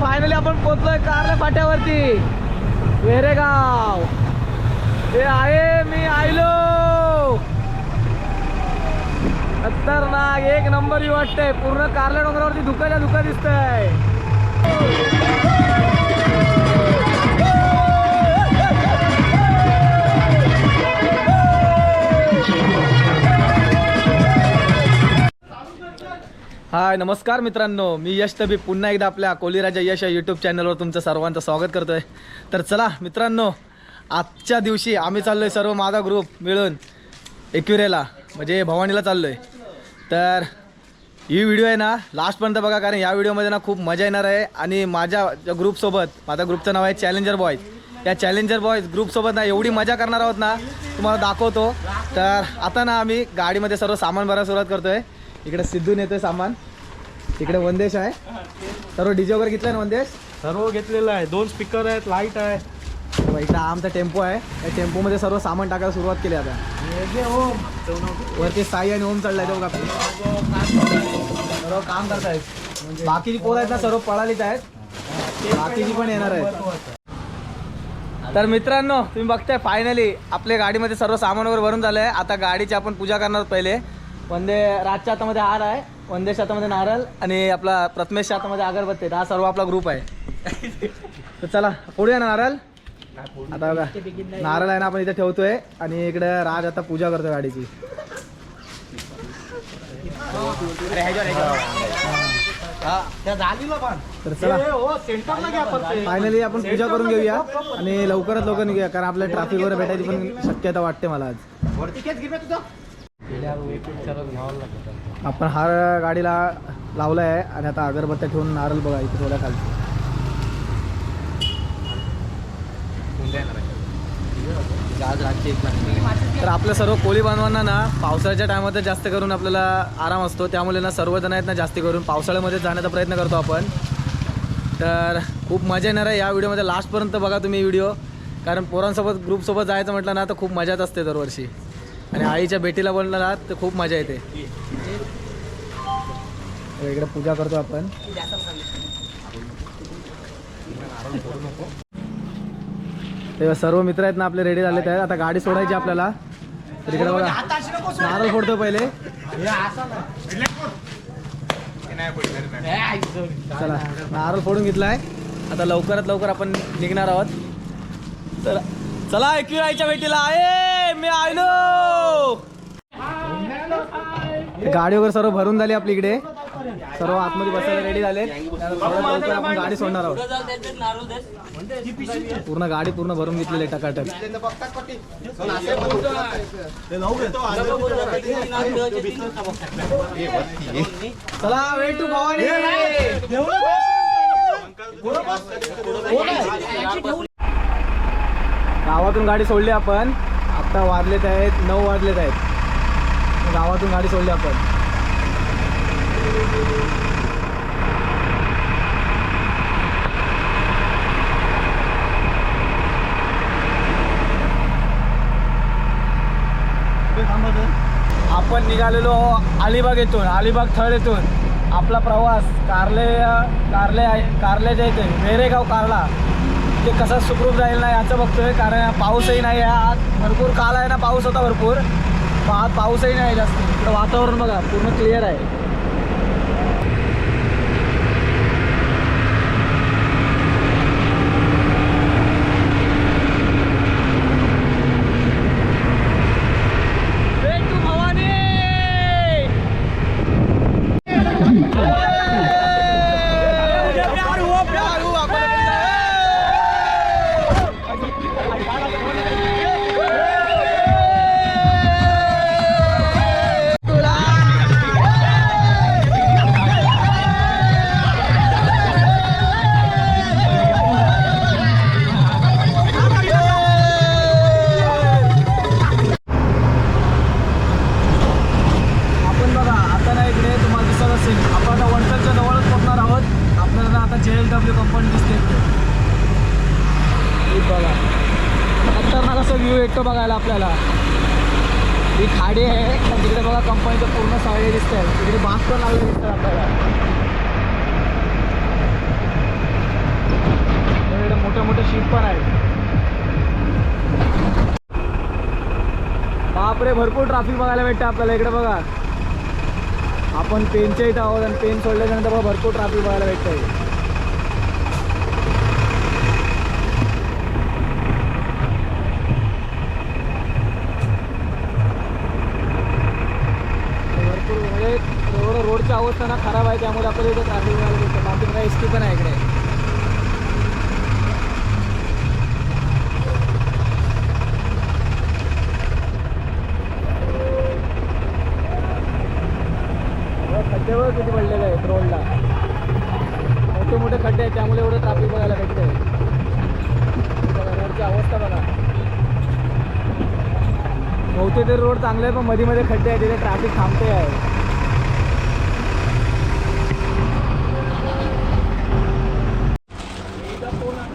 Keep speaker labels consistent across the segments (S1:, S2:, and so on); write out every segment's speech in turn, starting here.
S1: Finally आपण पोचलोय कारले फाट्यावरती. वेरेगाव. हे आहे मी आयलो. खतरनाक. एक नंबर यू वाटतंय. पूर्ण कारल्या डोंगरावरती धुकाच्या धुका दिसतंय. हाय नमस्कार मित्रांनो. मी यश तबी. पुन्हा एकदा आपल्या कोलीराजा यश या यूट्यूब चॅनलवर तुमचं सर्वांचं स्वागत करतो आहे तर चला मित्रांनो आजच्या दिवशी आम्ही चाललो आहे सर्व माझा ग्रुप मिळून एकविरेला म्हणजे भवानीला चाललो आहे तर ही व्हिडिओ आहे ना लास्टपर्यंत बघा कारण या व्हिडिओमध्ये ना खूप मजा येणार आहे. आणि माझ्या ज्या ग्रुपसोबत माझ्या ग्रुपचं नाव आहे चॅलेंजर बॉयज या चॅलेंजर बॉयज ग्रुपसोबत ना एवढी मजा करणार आहोत ना तुम्हाला दाखवतो. तर आता ना आम्ही गाडीमध्ये सर्व सामान भरायला सुरुवात आहे इकडे सिद्धून येतोय सामान. इकडे वंदेश आहे. सर्व डीजे वगैरे घेतलं ना वंदेश?
S2: सर्व घेतलेलं आहे. दोन स्पीकर आहेत लाइट आहे.
S1: इकडे हा आमचा टेम्पो आहे. त्या टेम्पोमध्ये सर्व सामान टाकायला सुरुवात केली आता. वरती साई आणि ओम चढलाय बघा सर्व काम करतायत. बाकीची पोरं आहेत ना सर्व पळालीच आहेत. बाकीची पण येणार आहेत. तर मित्रांनो तुम्ही बघताय फायनली आपल्या गाडीमध्ये सर्व सामान वगैरे भरून झालंय. आता गाडीची आपण पूजा करणार पहिले. वंदे राजच्या हातामध्ये हार आहे. वंदेश हातामध्ये नारळ आणि आपला प्रथमेश हातामध्ये अगरबत्ती. हा सर्व आपला ग्रुप आहे. तर चला पुढे ना नारळ? आता बघा नारळ आहे ना आपण इथे ठेवतोय. आणि इकडे राज आता पूजा करतोय गाडीची. तर चला. फायनली आपण पूजा करून घेऊया. आणि लवकरात लवकर निघूया कारण आपल्याला ट्रॅफिक वगैरे भेटायची पण शक्यता वाटते मला आज. आपण हार गाडीला लावला आहे आणि आता अगरबत्त्या ठेवून नारळ बघा इथे थोड्या खाली. तर आपल्या सर्व कोळी बांधवांना ना पावसाळ्याच्या टायमात जास्त करून आपल्याला आराम असतो. त्यामुळे ना सर्वजण आहेत ना जास्त करून. पावसाळ्यामध्ये जाण्याचा प्रयत्न करतो आपण. तर खूप मजा येणार आहे या व्हिडिओमध्ये. लास्टपर्यंत बघा तुम्ही व्हिडिओ. कारण पोरांसोबत ग्रुपसोबत जायचं म्हटलं ना तर खूप मजाच असते दरवर्षी. आणि आईच्या भेटीला बोलणार ना तर खूप मजा येते. इकडे पूजा करतो आपण. तेव्हा सर्व मित्र आहेत ना आपले रेडी झाले आहेत. आता गाडी सोडायची आपल्याला. तर इकडे बघा. नारळ फोडतो पहिले. चला नारळ फोडून घेतलाय. आता लवकरात लवकर आपण निघणार आहोत. तर चला एकविरायच्या भेटीला आहे मी आयलो. गाडी वगैरे सर्व भरून झाली आपली इकडे. सर्व आतमध्ये बसायला रेडी झाले आपण गाडी सोडणार आहोत. पूर्ण गाडी पूर्ण भरून घेतलेली टकाटक. चला वेट टू भवानी गावातून गाडी सोडली आपण. आता वाजलेत आहेत नऊ वाजलेत आहेत. गावातून गाडी सोडली आपण. आपण निघालेलो अलिबाग येथून अलिबाग थळ येथून. आपला प्रवास कारले कारले कारल्याच्या इथे वेरेगाव कारला. ते कसा सुखरूप जाईल ना याचं बघतोय कारण पाऊसही नाही आहे आज. भरपूर काल आहे ना पाऊस होता भरपूर. पण आज पाऊसही नाही जास्त. इकडं वातावरण बघा पूर्ण क्लिअर आहे. गाडी आहे. आणि तिकडे बघा कंपनीचं पूर्ण सावळे दिसत आहे तिकडे बांस पण लागले दिसतं आपल्याला. इकडे मोठं मोठ्या शिप पण आहे बापरे भरपूर ट्राफिक बघायला भेटतं आपल्याला. इकडे बघा. आपण पेनच्या इथं आहोत आणि पेन सोडल्यानंतर बघा भरपूर ट्राफिक बघायला भेटतंय भरपूर म्हणजे एवढं रोडची अवस्था ना खराब आहे त्यामुळे आपल्याला इथं ट्रॅफिक मिळालं दिसतं बाकी काय एस टी पण आहे इकडे. बघा, किती पडलेलं आहे रोडला. मोठे मोठे खड्डे आहेत त्यामुळे एवढं ट्रॅफिक बघायला भेटतंय. बघा, रोडची अवस्था बघा. बहुतेक ते रोड चांगले आहे पण मध्ये मध्ये खड्डे आहेत तिथे ट्रॅफिक थांबते आहे.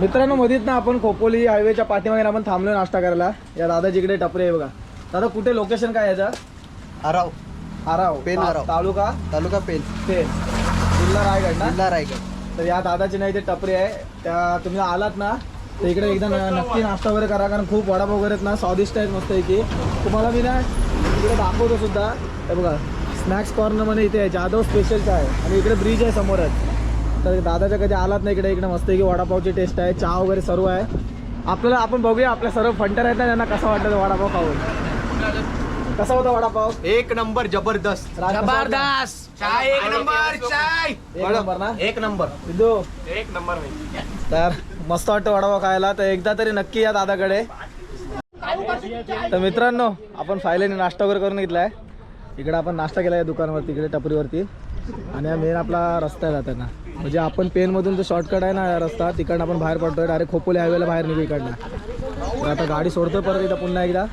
S1: मित्रांनो मध्येच ना आपण खोपोली हायवेच्या पाठीमागे आपण थांबलो नाश्ता करायला. या दादाजीकडे टपरे आहे बघा. दादा कुठे लोकेशन काय याचं?
S3: आराव.
S1: आराव.
S3: पेन
S1: ता-
S3: आराव.
S1: तालुका?
S3: तालुका पेन
S1: ते जिल्हा रायगड ना?
S3: जिल्हा रायगड.
S1: तर या दादाची ना इथे टपरी आहे. त्या तुम्ही आलात ना तर इकडे एकदा नक्की नाश्ता वगैरे करा कारण खूप वडापाव वगैरे आहेत ना स्वादिष्ट आहेत मस्त इथे तुम्हाला मी ना इकडे दाखवतो सुद्धा. हे बघा स्नॅक्स कॉर्नरमध्ये इथे आहे. जाधव स्पेशलचं आहे. आणि इकडे ब्रिज आहे समोरच. तर दादाच्या कधी आलात ना इकडे? इकडे मस्त की वडापावची टेस्ट आहे चहा वगैरे सर्व आहे. आपल्याला आपण बघूया आपल्या सर्व फंटर आहेत ना त्यांना कसं वाटतं ते वडापाव खाऊन? कसा होता वडापाव?
S3: एक नंबर जबरदस्त.
S1: वाटला?
S3: चाय एक नंबर. चाय.
S1: एक नंबर ना?
S3: एक नंबर.
S1: सिद्धू?
S2: एक नंबर
S1: तर मस्त वाटतं वडापाव खायला. तर एकदा तरी नक्की या दादाकडे. तर मित्रांनो आपण फायनली नाश्ता वगैरे करून घेतलाय. इकडे आपण नाश्ता केला आहे दुकानावरती इकडे टपरीवरती. आणि मेन आपला रस्ता आहे जाताना म्हणजे आपण पेनमधून जो शॉर्टकट आहे ना रस्ता तिकडनं आपण बाहेर पडतोय डायरेक्ट खोपोली हायवेला बाहेर निघू इकडनं. तर आता गाडी सोडतोय परत इथं पुन्हा एकदा.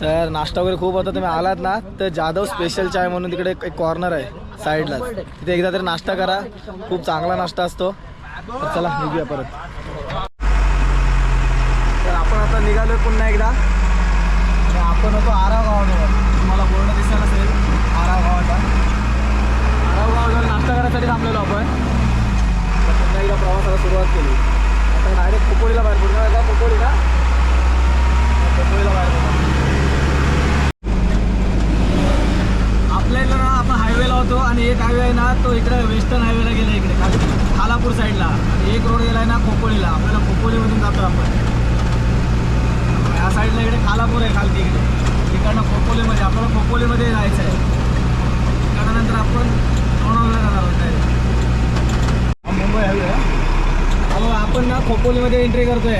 S1: तर नाश्ता वगैरे खूप होता तुम्ही आलात ना तर जाधव स्पेशल चाय म्हणून तिकडे एक कॉर्नर आहे साईडला तिथे एकदा तरी नाश्ता करा खूप चांगला नाश्ता असतो. तर चला निघूया परत. तर आपण आता निघालोय पुन्हा एकदा. आपण होतो आरा गावाजवळ तुम्हाला बोर्ड दिसत असेल आराव गावाचा आराव गावाजवळ थांबलेलो आपण. पुन्हा एकदा प्रवासाला सुरुवात केली. आता डायरेक्ट कुपोळीला बाहेर पडतो का कुपोळी का कुपोळीला बाहेर पडतो आपल्या इथलं ना आपण हायवेला होतो आणि एक हायवे आहे ना तो इकडे वेस्टर्न हायवेला गेला इकडे. खाली खालापूर साईडला आणि एक रोड गेला आहे ना खोपोलीला आपल्याला खोपोलीमधून जातो आपण. या साईडला इकडे खालापूर आहे खालती इकडे. तिकडनं खोपोलीमध्ये आपल्याला खोपोलीमध्ये जायचं आहे त्यानंतर आपण मुंबई हायवे अहो आपण ना खोपोलीमध्ये एंट्री करतोय.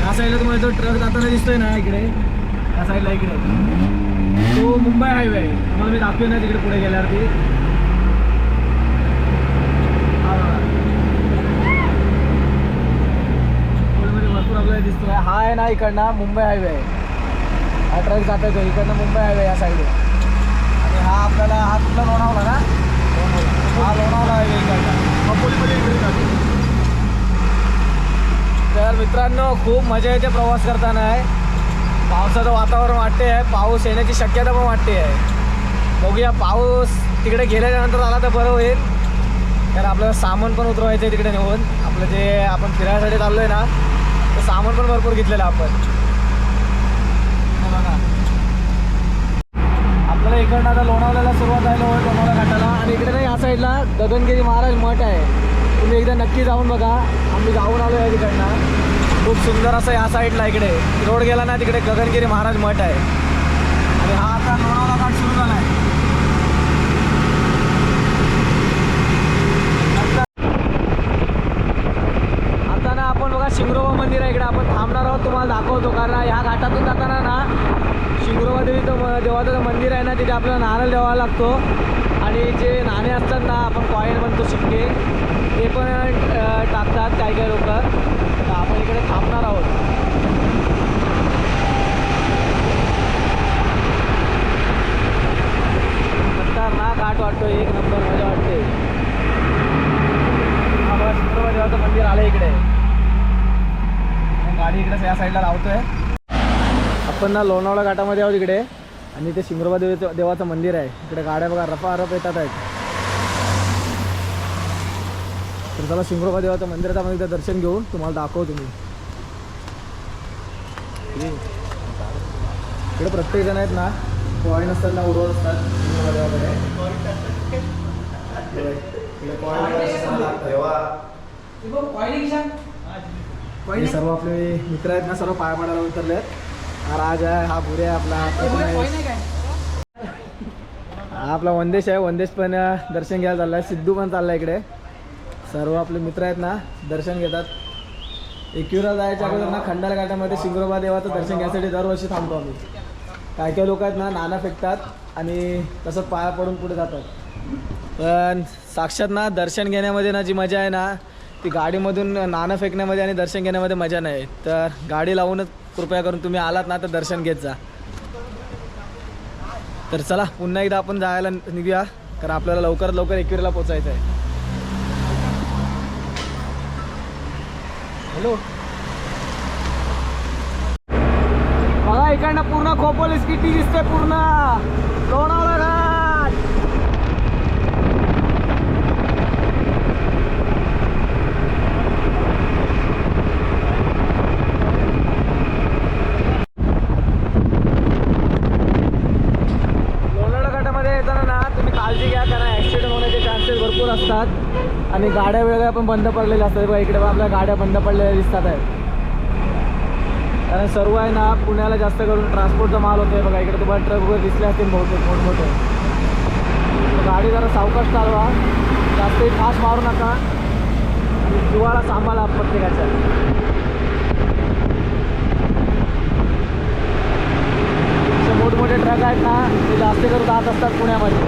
S1: या साईडला तुम्हाला जो ट्रक जाताना दिसतोय ना इकडे. या साईडला इकडे. तो मुंबई हायवे आहे तुम्हाला मी दाखवेन ना तिकडे पुढे गेल्यावरती. हा. भरपूर आपल्याला दिसतोय. हा आहे ना इकडनं मुंबई हायवे आहे हा ट्रक जात इकडनं मुंबई हायवे या साईडला आणि हा आपल्याला हा कुठला लोणावला ना? हा लोणावला हायवे अकोलीमध्ये इकडे जातो तर मित्रांनो खूप मजा येते प्रवास करताना आहे. पावसाचं वातावरण वाटते आहे. पाऊस येण्याची शक्यता पण वाटते आहे. बघूया पाऊस तिकडे गेल्यानंतर आला तर बरं होईल. कारण आपल्याला सामान पण उतरवायचं आहे तिकडे नेऊन. आपलं जे आपण फिरायसाठी चाललो आहे ना ते सामान पण भरपूर घेतलेलं आपण हे बघा. आपल्याला इकडनं आता लोणावळ्याला सुरुवात झाली होय लोणावळा घाटाला. आणि इकडे नाही या साईडला गगनगिरी महाराज मठ आहे. तुम्ही एकदा नक्की जाऊन बघा. आम्ही जाऊन आलो आहे तिकडनं खूप सुंदर असं या साईडला इकडे. रोड गेला ना तिकडे गगनगिरी महाराज मठ आहे. आणि हा आता लोणावळा घाट सुरू झाला आहे आता ना आपण बघा शिंगरोबा मंदिर आहे इकडे. आपण थांबणार आहोत तुम्हाला दाखवतो. कारण ह्या घाटातून जाताना ना देवीचं देवाचं मंदिर आहे ना तिथे आपल्याला नारळ द्यावा लागतो. आणि जे नाणे असतात ना आपण कॉईन म्हणतो शिक्के ते पण टाकतात काही काही लोक. तर आपण इकडे थांबणार आहोत. ना काट वाटतो एक नंबर मजा वाटते. आपल्या बघा देवाचं मंदिर आलं इकडे. गाडी इकडे या साईडला आपण ना लोणावळा घाटामध्ये आहोत इकडे. आणि इथे शिंगरोबा देवीचं देवाचं मंदिर आहे. इकडे गाड्या बघा रफा रफ येतात आहेत. तर चला शिंगरोबा देवाचं मंदिरात आपण एकदा दर्शन घेऊन तुम्हाला दाखवतो मी इकडे प्रत्येक जण आहेत ना कॉईन असतात ना उडवत असतात शिंगरोबा देवाकडे. हे सर्व आपले मित्र आहेत ना सर्व पाया पडायला उतरले आहेत हा राज आहे हा भुरे आहे आपला. हा आपला वंदेश आहे वंदेश पण दर्शन घ्यायला चाललाय. सिद्धू पण चाललाय इकडे. सर्व आपले मित्र आहेत ना दर्शन घेतात. एकविरा जायच्या अगोदर ना खंडाला घाटामध्ये शिंगरोबा देवाचं दर्शन घ्यायसाठी दरवर्षी थांबतो आम्ही. काय काय लोक आहेत ना नाणं फेकतात आणि तसं पाया पडून पुढे जातात. पण साक्षात ना दर्शन घेण्यामध्ये ना जी मजा आहे ना ती गाडीमधून नाणं फेकण्यामध्ये आणि दर्शन घेण्यामध्ये मजा नाही. तर गाडी लावूनच कृपया करून तुम्ही आलात ना तर दर्शन घेत जा. तर चला पुन्हा एकदा आपण जायला निघूया कारण आपल्याला लवकरात लवकर एकविरीला पोचायचं आहे. हॅलो. बघा इकडनं पूर्ण खोपोलीस किती दिसते पूर्ण. लोणावळा घाट लोणावळा घाटामध्ये येताना ना तुम्ही काळजी घ्या कारण ॲक्सिडेंट होण्याचे चान्सेस भरपूर असतात आणि गाड्या वेगळ्या पण बंद पडलेल्या असतात. बघा इकडे बघा आपल्या गाड्या बंद पडलेल्या दिसतात आहेत. कारण सर्व आहे ना पुण्याला जास्त करून ट्रान्सपोर्टचा माल होतोय. बघा इकडे तुम्हाला ट्रक वगैरे दिसले असतील बहुतेक मोठमोठे. गाडी जरा सावकाश चालवा. जास्तही फास्ट मारू नका. आणि जीवाला सांभाळा प्रत्येकाच्या. मोठमोठे ट्रक आहेत ना ते जास्त करून जात असतात पुण्यामध्ये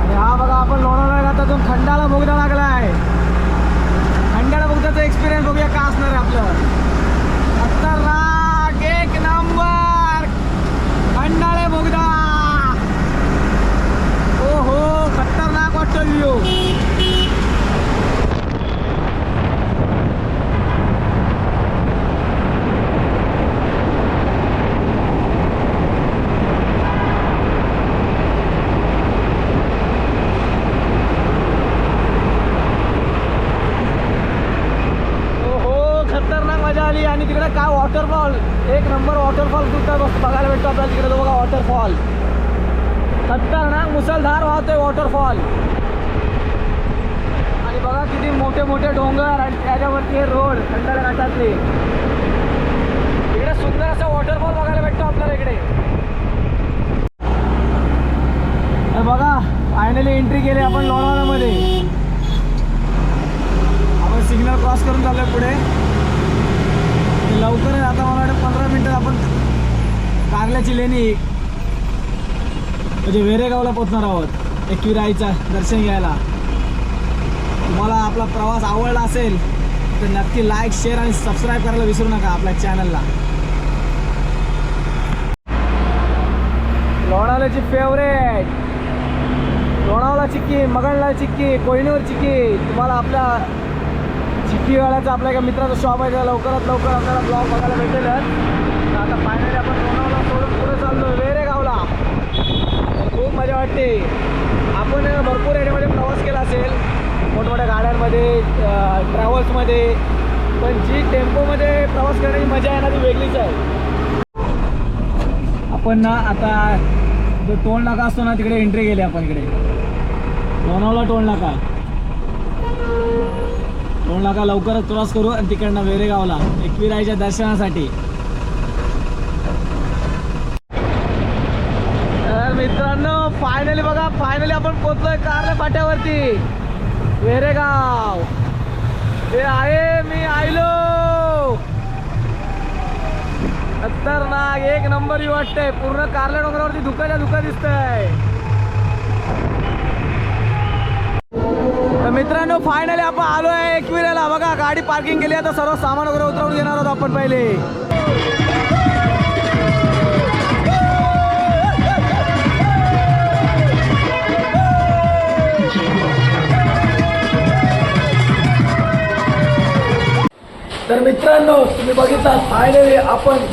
S1: आणि हा बघा आपण एकदम घाटातून खंडाला बोगदा लागला आहे खंडाला बोगद्याचा एक्सपिरियन्स बघूया का असणार आहे आपलं खतरनाक एक नंबर. खंडाळे बोगदा. ओ हो खतरनाक वाटतो व्ह्यू हो खतरनाक मजा आली आणि तिकडे काय वॉटरफॉल एक नंबर वॉटरफॉल कुठं बस बघायला भेटतो आपल्याला तिकडे. तो बघा वॉटरफॉल खतरनाक मुसळधार वाहतोय वॉटरफॉल आणि बघा किती मोठे मोठे डोंगर आणि त्याच्यावरती हे रोड खंडाळा घाटातले. इकडे सुंदर असा वॉटरफॉल बघायला भेटतो आपल्याला इकडे. तर बघा फायनली एंट्री केली आपण लोणावळ्यामध्ये. आपण सिग्नल क्रॉस करून चाललोय पुढे. लवकरच आता मला वाटतं पंधरा मिनिटात आपण कारल्याची लेणी म्हणजे वेरेगावला पोचणार आहोत. एकविराईचा दर्शन घ्यायला. तुम्हाला आपला प्रवास आवडला असेल तर नक्की लाईक शेअर आणि सबस्क्राईब करायला विसरू नका आपल्या चॅनलला लोणावल्याची फेवरेट लोणावळा चिक्की मगणला चिक्की कोहिनूर चिक्की तुम्हाला आपल्या चिक्कीवाल्याचा आपल्या एका मित्राचा शॉप आहे त्याला लवकरात लवकर आपल्याला ब्लॉग बघायला भेटेल. आता फायनली आपण लोणावला सोडून पुढे चाललो वेरे गावला खूप मजा वाटते. आपण भरपूर याच्यामध्ये प्रवास केला असेल. मोठमोठ्या गाड्यांमध्ये ट्रॅव्हल्समध्ये पण जी टेम्पोमध्ये प्रवास करण्याची मजा आहे ना ती वेगळीच आहे. आपण ना आता जो टोल नाका असतो ना तिकडे एंट्री केली आपण इकडे. लोणावला टोल नाका. टोल नाका लवकरच क्रॉस करू आणि तिकडनं वेरेगावला एकविराईच्या दर्शनासाठी. तर मित्रांनो फायनली बघा फायनली आपण पोचलोय कारल्या फाट्यावरती. वेरेगाव. हे आहे मी आयलो. खतरनाक एक नंबर वाटतंय. पूर्ण कारल्या डोंगरावरती धुकाच्या धुका दिसतंय तर मित्रांनो फायनली आपण आलो आहे एकविऱ्याला बघा गाडी पार्किंग केली. आता सर्व सामान वगैरे उतरवून घेणार आहोत आपण पहिले. तर मित्रांनो तुम्ही बघितला फायनली आपण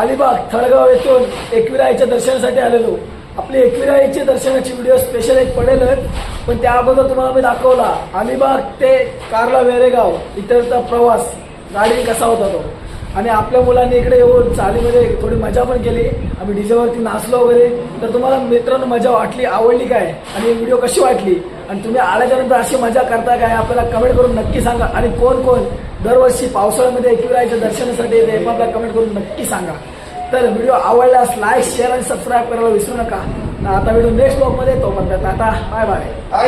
S1: अलिबाग थळगाव येथून एकविराईच्या दर्शनासाठी आलेलो. आपली एकविराईच्या दर्शनाची व्हिडिओ स्पेशल एक पडेलच. पण त्या अगोदर तुम्हाला मी दाखवला. अलिबाग ते कारला वेरेगाव इतरचा प्रवास गाडी कसा होता तो? आणि आपल्या मुलांनी इकडे येऊन चालीमध्ये थोडी मजा पण केली. आम्ही डीजेवरती नाचलो वगैरे. तर तुम्हाला मित्रांनो मजा वाटली आवडली काय? आणि व्हिडिओ कशी वाटली? आणि तुम्ही आल्याच्यानंतर अशी मजा करता काय? आपल्याला कमेंट करून नक्की सांगा. आणि कोण कोण दरवर्षी पावसाळ्यामध्ये एकविरायच्या दर्शनासाठी येते हे पण आपल्याला कमेंट करून नक्की सांगा. तर व्हिडिओ आवडल्यास लाईक शेअर आणि सबस्क्राईब करायला विसरू नका. आता व्हिडिओ नेक्स्ट ब्लॉगमध्ये तो म्हणतात आता बाय बाय